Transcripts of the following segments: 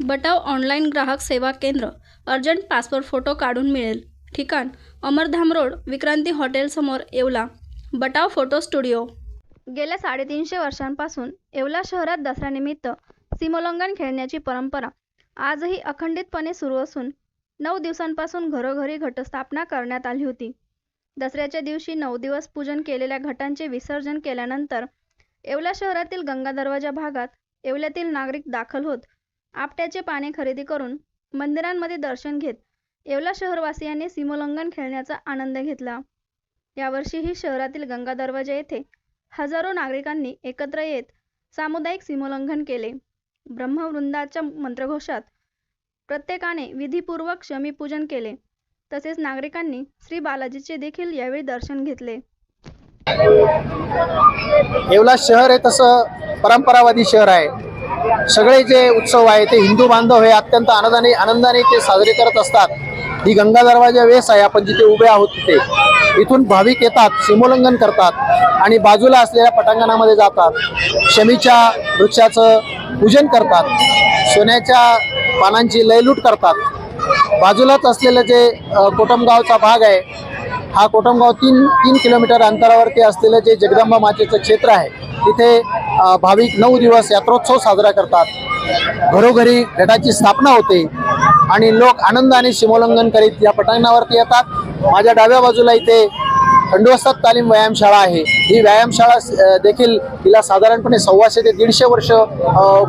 बटाव online ग्राहक सेवा केंद्र अर्जंट पासपोर्ट फोटो काढून मिळेल. ठिकाण अमरधाम रोड विक्रांती हॉटेलसमोर येवला. Batav photo studio. गेल्या साडेतीनशे वर्षांपासून येवला शहरात दसऱ्यानिमित्त सीमोल्लंघन खेळण्याची परंपरा आजही अखंडितपणे सुरू असून नऊ दिवसांपासून घरोघरी घटस्थापना करण्यात आली होती. दसऱ्याच्या दिवशी नऊ दिवस पूजन केलेल्या घटांचे विसर्जन केल्यानंतर येवला शहरातील गंगा दरवाजा भागात येवल्यातील नागरिक दाखल होत आपट्याचे पाने खरेदी करून मंदिरांमध्ये दर्शन घेत येवला शहरवासियांनी सीमोल्लंघन खेळण्याचा आनंद घेतला. यावर्षीही शहरातील गंगा दरवाजा येथे हजारो नागरिकांनी एकत्र येत सामुदायिक सीमोल्लंघन केले. ब्रह्मवृंदाच्या मंत्रघोषात प्रत्येकाने विधीपूर्वक शमीपूजन केले. तसेच नागरिकांनी श्री बालाजीचे देखील यावेळी दर्शन घेतले. येवला शहर हे तसं परंपरावादी शहर आहे. सगळे जे उत्सव आहे. ते हिंदू बांधव हे अत्यंत आनंदाने आनंदाने ते साजरे करत असतात. ही गंगा दरवाजा वेस आहे. आपण जिथे उभे आहोत तिथे. इथून भाविक येतात सीमोल्लंघन करतात आणि बाजूला असलेल्या पटांगणामध्ये जातात. शमीच्या वृक्षाचं पूजन करतात. सोन्याच्या पानांची लयलूट करतात. बाजूलाच असलेलं जे कोटमगावचा भाग आहे हा कोटमगाव तीन तीन किलोमीटर अंतरावरती असलेलं जे जगदंबा मातेचं क्षेत्र आहे तिथे भाविक नऊ दिवस यात्रोत्सव साजरा करतात. घरोघरी घटाची स्थापना होते आणि लोक आनंदाने सीमोल्लंघन करीत या पटांगणावरती येतात. माझ्या डाव्या बाजूला इथे खंडोस्ताद तालीम व्यायामशाळा आहे. ही व्यायामशाळा देखील तिला साधारणपणे सव्वाशे ते दीडशे वर्ष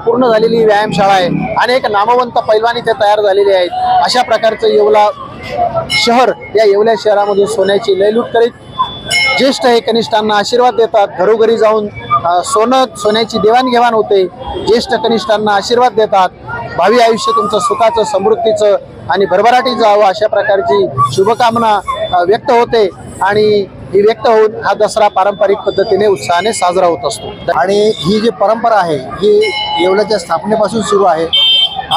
पूर्ण झालेली ही व्यायामशाळा आहे. अनेक नामवंत पैलवान इथे तयार झालेले आहेत. अशा प्रकारचं येवला शहर या येवल्या शहरामधून सोन्याची लयलूट करीत ज्येष्ठ हे कनिष्ठांना आशीर्वाद देतात. घरोघरी जाऊन सोनं सोन्याची देवाणघेवाण होते. ज्येष्ठ कनिष्ठांना आशीर्वाद देतात. भावी आयुष्य तुमचं सुखाचं समृद्धीचं आणि भरभराटी जावं अशा प्रकारची शुभकामना व्यक्त होते. आणि ही व्यक्त होऊन हा दसरा पारंपरिक पद्धतीने उत्साहाने साजरा होत असतो. आणि ही जी परंपरा आहे ही येवल्याच्या स्थापनेपासून सुरू आहे.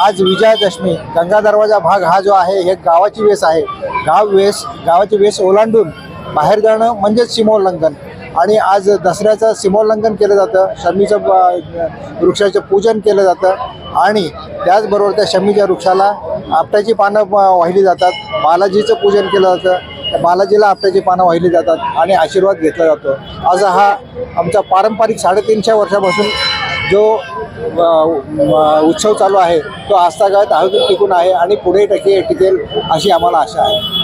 आज विजयादशमी गंगा दरवाजा भाग हा जो आहे हे गावाची वेस आहे. गाव वेस गावाची वेस ओलांडून बाहेर जाणं म्हणजेच सीमोल्लंघन. आणि आज दसऱ्याचं सीमोल्लंघन केलं जातं शमीचं वृक्षाचं पूजन केलं जातं आणि त्याचबरोबर त्या शमीच्या वृक्षाला आपट्याची पानं वाहिली जातात. बालाजीचं पूजन केलं जातं. त्या बालाजीला आपट्याची पानं वाहिली जातात आणि आशीर्वाद घेतला जातो. आज हा आमचा पारंपरिक साडेतीनशे वर्षापासून जो उत्सव चालू आहे तो आस्थागायत आयोजित टिकून आहे आणि पुढे टके टिकेल अशी आम्हाला आशा आहे.